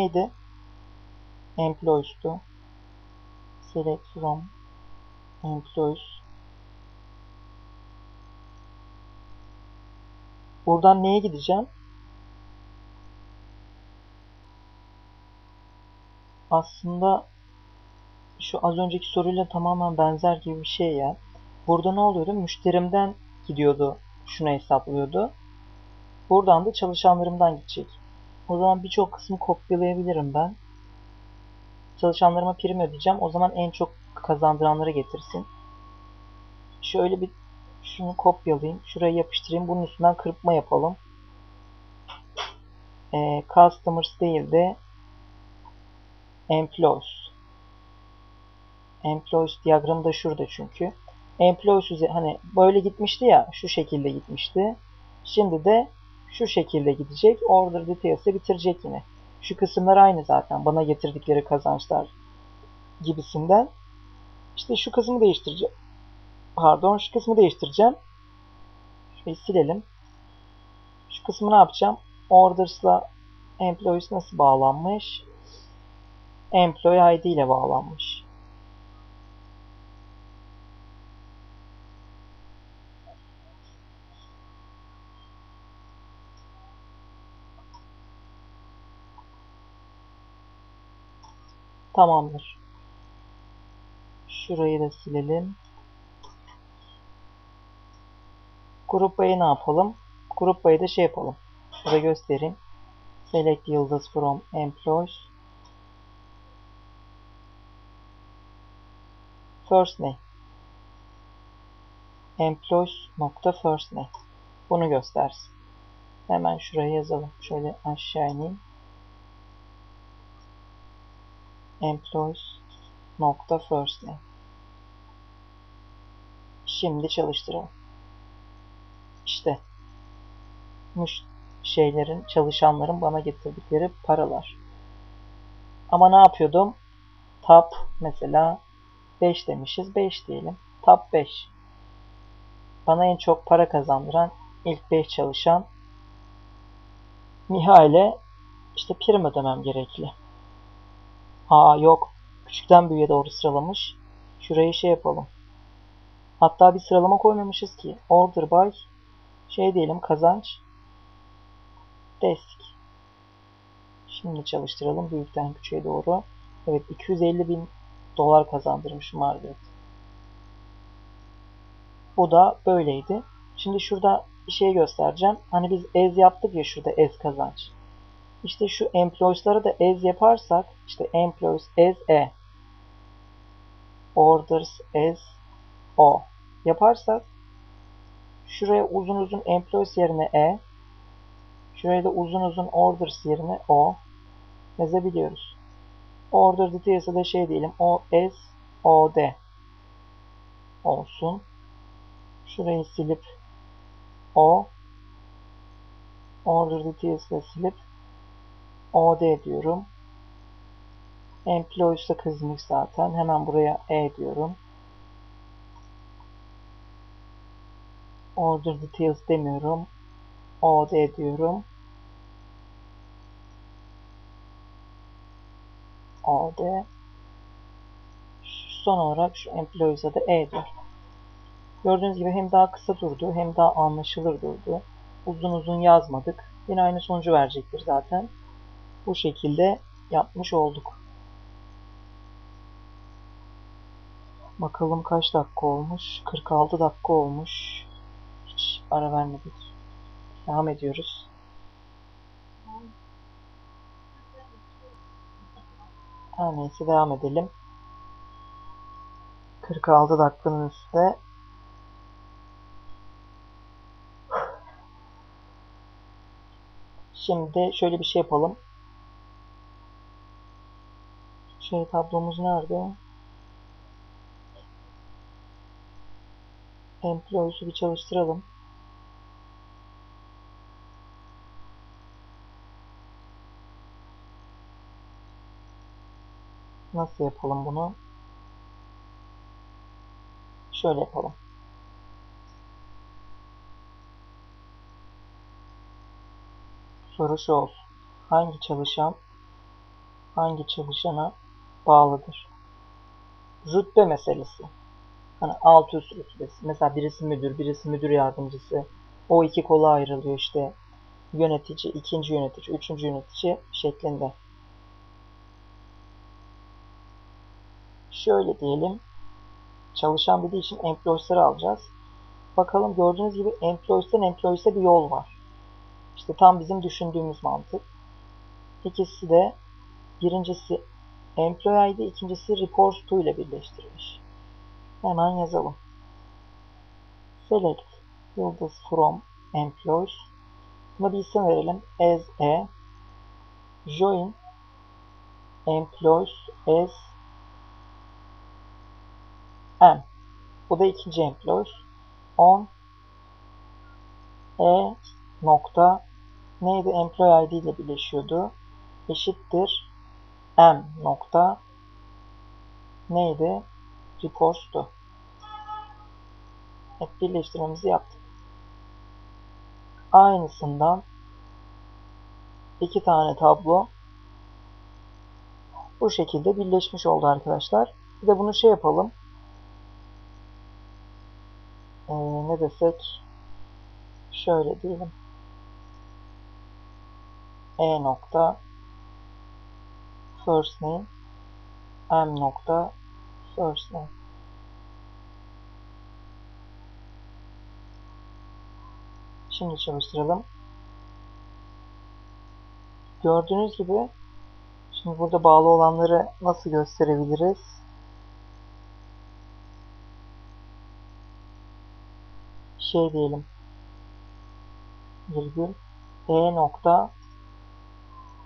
neydi? Employees'tu. Select from employees. Buradan neye gideceğim? Aslında şu az önceki soruyla tamamen benzer gibi bir şey ya. Burada ne oluyordu? Müşterimden gidiyordu. Şunu hesaplıyordu. Buradan da çalışanlarımdan gidecek. O zaman birçok kısmı kopyalayabilirim ben. Çalışanlarıma prim ödeyeceğim. O zaman en çok kazandıranları getirsin. Şöyle bir şunu kopyalayayım. Şuraya yapıştırayım. Bunun üstünden kırpma yapalım. Ee, customers değil de employees. Employees diyagramı da şurada çünkü. Employees hani böyle gitmişti ya şu şekilde gitmişti. Şimdi de şu şekilde gidecek. Order details'ı bitirecek yine. Şu kısımlar aynı zaten. Bana getirdikleri kazançlar gibisinden. İşte şu kısmı değiştireceğim. Pardon şu kısmı değiştireceğim. Şurayı silelim. Şu kısmı ne yapacağım? Orders'la employees nasıl bağlanmış? Employee ID ile bağlanmış. Tamamdır. Şurayı da silelim. Grup bayı ne yapalım? Grup bayı da şey yapalım. Şurada göstereyim. Select yıldız from employees. First name. Employees nokta first name. Bunu göstersin. Hemen şuraya yazalım. Şöyle aşağı ineyim. Employees first. Şimdi çalıştıralım. İşte müş şeylerin, çalışanların bana getirdikleri paralar. Ama ne yapıyordum? Top mesela 5 demişiz. 5 diyelim. Top 5. Bana en çok para kazandıran ilk 5 çalışan Mihail'e işte prim ödemem gerekli. Aa yok. Küçükten büyüğe doğru sıralamış. Şurayı şey yapalım. Hatta bir sıralama koymamışız ki. Order by şey diyelim kazanç destek. Şimdi çalıştıralım büyükten küçüğe doğru. Evet 250 bin dolar kazandırmış Margaret. Bu da böyleydi. Şimdi şurada bir şey göstereceğim. Hani biz ez yaptık ya şurada ez kazanç. İşte şu employees'lara da ez yaparsak işte employees as e orders as o yaparsak şuraya uzun uzun employees yerine e şuraya da uzun uzun orders yerine o yazabiliyoruz. Order details'ı da şey diyelim o s o d olsun. Şurayı silip o order details'ı silip od diyorum. Employees'e kızmış zaten. Hemen buraya e diyorum. Order details demiyorum. OD diyorum. OD. Son olarak şu employees'e de E diyor. Gördüğünüz gibi hem daha kısa durdu hem daha anlaşılır durdu. Uzun uzun yazmadık. Yine aynı sonucu verecektir zaten. Bu şekilde yapmış olduk. Bakalım kaç dakika olmuş? 46 dakika olmuş. Hiç ara vermedik. Devam ediyoruz. Her neyse devam edelim. 46 dakikanın üstünde Şimdi şöyle bir şey yapalım. Şey tablomuz nerede? Employees'u bir çalıştıralım. Nasıl yapalım bunu? Şöyle yapalım. Soru şu olsun. Hangi çalışan hangi çalışana bağlıdır? Rütbe meselesi. Hani alt üst rütbesi. Mesela birisi müdür, birisi müdür yardımcısı. O iki kola ayrılıyor işte. Yönetici, ikinci yönetici, üçüncü yönetici şeklinde. Şöyle diyelim. Çalışan dediği için employees'ları alacağız. Bakalım gördüğünüz gibi employees'ten employees'e bir yol var. İşte tam bizim düşündüğümüz mantık. İkisi de birincisi employee ID, ikincisi reports to ile birleştirilmiş. Hemen yazalım. Select yıldız from employees. Buna bir isim verelim. As a join employees as m. Bu da ikinci employees. On e nokta neydi? Employee ID ile birleşiyordu. Eşittir m nokta neydi? Reports'tu. Evet, birleştirmemizi yaptık. Aynısından iki tane tablo bu şekilde birleşmiş oldu arkadaşlar. Bir de bunu şey yapalım. Ee, ne desek şöyle diyelim. E nokta first name M nokta first name Şimdi çalıştıralım. Gördüğünüz gibi şimdi burada bağlı olanları nasıl gösterebiliriz? Şey diyelim. Virgül E nokta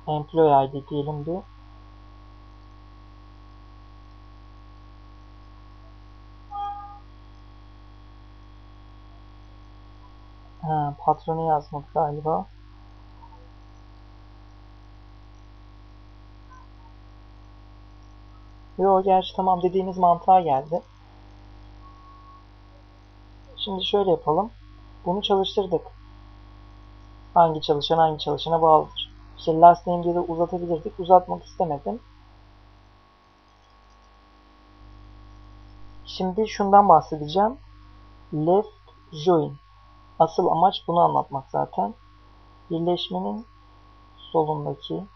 employee ID diyelim bir. Ha, patronu yazmadı galiba. Yo gerçi tamam dediğimiz mantığa geldi. Şimdi şöyle yapalım. Bunu çalıştırdık. Hangi çalışan hangi çalışana bağlıdır. İşte last name diye de uzatabilirdik. Uzatmak istemedim. Şimdi şundan bahsedeceğim. Left join. Asıl amaç bunu anlatmak zaten. Birleşmenin solundaki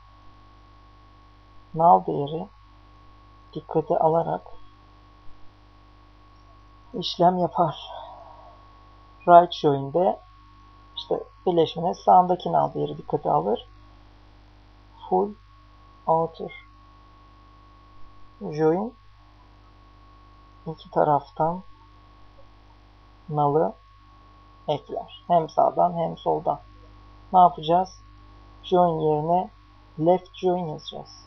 null değeri dikkate alarak işlem yapar. Right join'de işte birleşmenin sağındaki null değeri dikkate alır. Full outer join iki taraftan null'ı ekler. Hem sağdan hem soldan. Ne yapacağız? Join yerine left join yazacağız.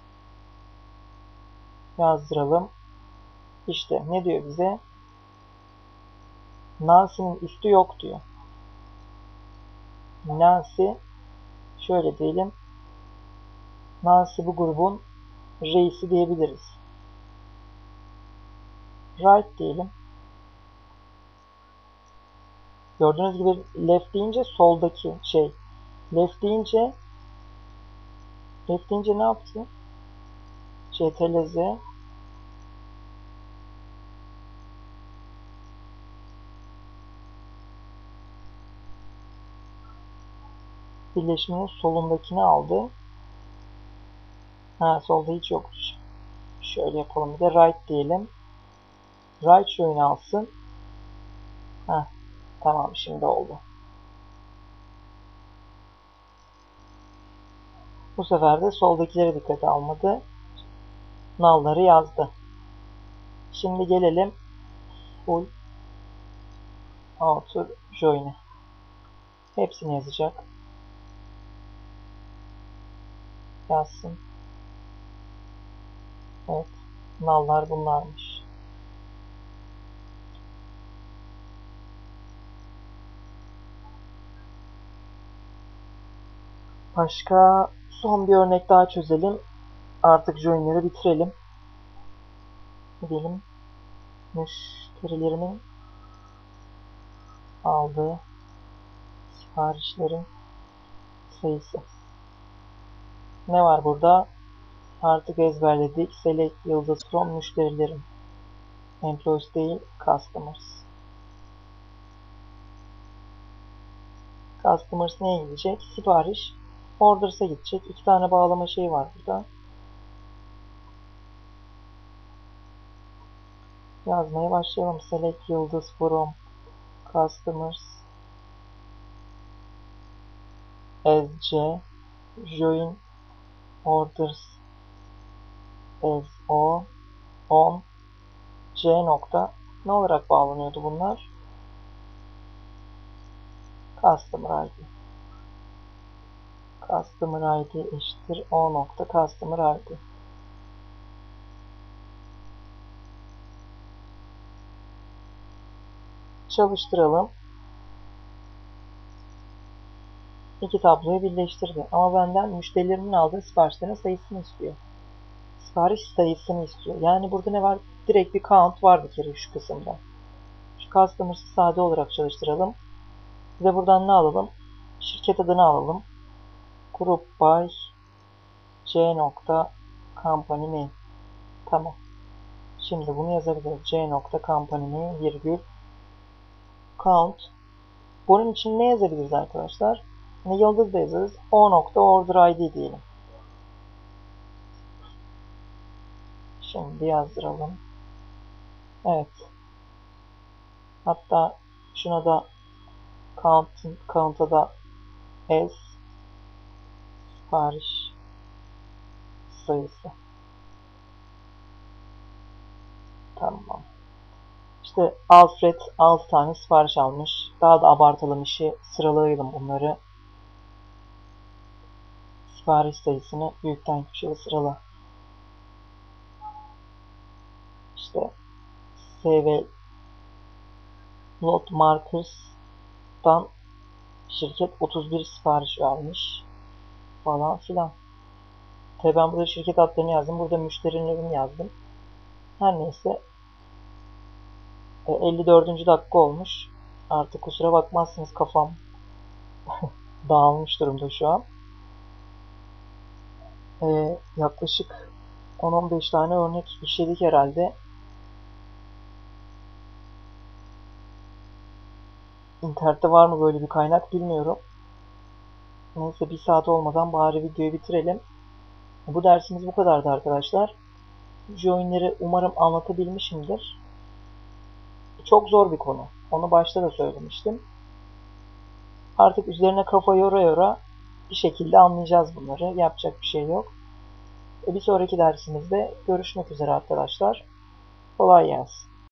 Yazdıralım. İşte ne diyor bize? Nancy'nin üstü yok diyor. Nancy şöyle diyelim. Nancy bu grubun reisi diyebiliriz. Right diyelim. Gördüğünüz gibi left deyince soldaki şey. Left deyince left deyince ne yaptı? CTRL Z birleşmenin solundakini aldı. Ha solda hiç yok. Şöyle yapalım bir de right diyelim. Right join alsın. Ha tamam şimdi oldu. Bu sefer de soldakilere dikkat almadı. Nalları yazdı. Şimdi gelelim full outer join'e. Hepsini yazacak. Yazsın. Evet. Nallar bunlarmış. Başka son bir örnek daha çözelim. Artık join'leri bitirelim. Diyelim müşterilerimin aldığı siparişlerin sayısı. Ne var burada? Artık ezberledik. Select yıldız from müşterilerim. Employees değil, customers. Customers neye gidecek? Sipariş. Orders'a gidecek. İki tane bağlama şeyi var burada. Yazmaya başlayalım. Select yıldız from customers as join orders as O on C nokta ne olarak bağlanıyordu bunlar? Customer ID. Customer ID eşittir O nokta Customer ID. Çalıştıralım. İki tabloyu birleştirdi. Ama benden müşterilerimin aldığı siparişlerin sayısını istiyor. Sipariş sayısını istiyor. Yani burada ne var? Direkt bir count var bir kere şu kısımda. Şu customers'ı sade olarak çalıştıralım. De buradan ne alalım? Şirket adını alalım. Group by C nokta company name. Tamam. Şimdi bunu yazabiliriz. C nokta company name virgül count. Bunun için ne yazabiliriz arkadaşlar? Ne yıldız da yazarız. O nokta order ID diyelim. Şimdi yazdıralım. Evet. Hatta şuna da count, count'a da s sipariş sayısı. Tamam. İşte Alfred 6 tane sipariş almış. Daha da abartalım işi. Sıralayalım bunları. Sipariş sayısını büyükten küçüğe sırala. İşte SV Lot Markers'tan şirket 31 sipariş vermiş falan filan. Tabi ben burada şirket adlarını yazdım. Burada müşterilerini yazdım. Her neyse 54. E, dakika olmuş. Artık kusura bakmazsınız kafam dağılmış durumda şu an. Ee, yaklaşık 10-15 tane örnek işledik herhalde. İnternette var mı böyle bir kaynak bilmiyorum. Neyse bir saat olmadan bari videoyu bitirelim. Bu dersimiz bu kadardı arkadaşlar. Join'leri umarım anlatabilmişimdir. Çok zor bir konu. Onu başta da söylemiştim. Artık üzerine kafa yora yora bir şekilde anlayacağız bunları. Yapacak bir şey yok. E bir sonraki dersimizde görüşmek üzere arkadaşlar. Kolay gelsin.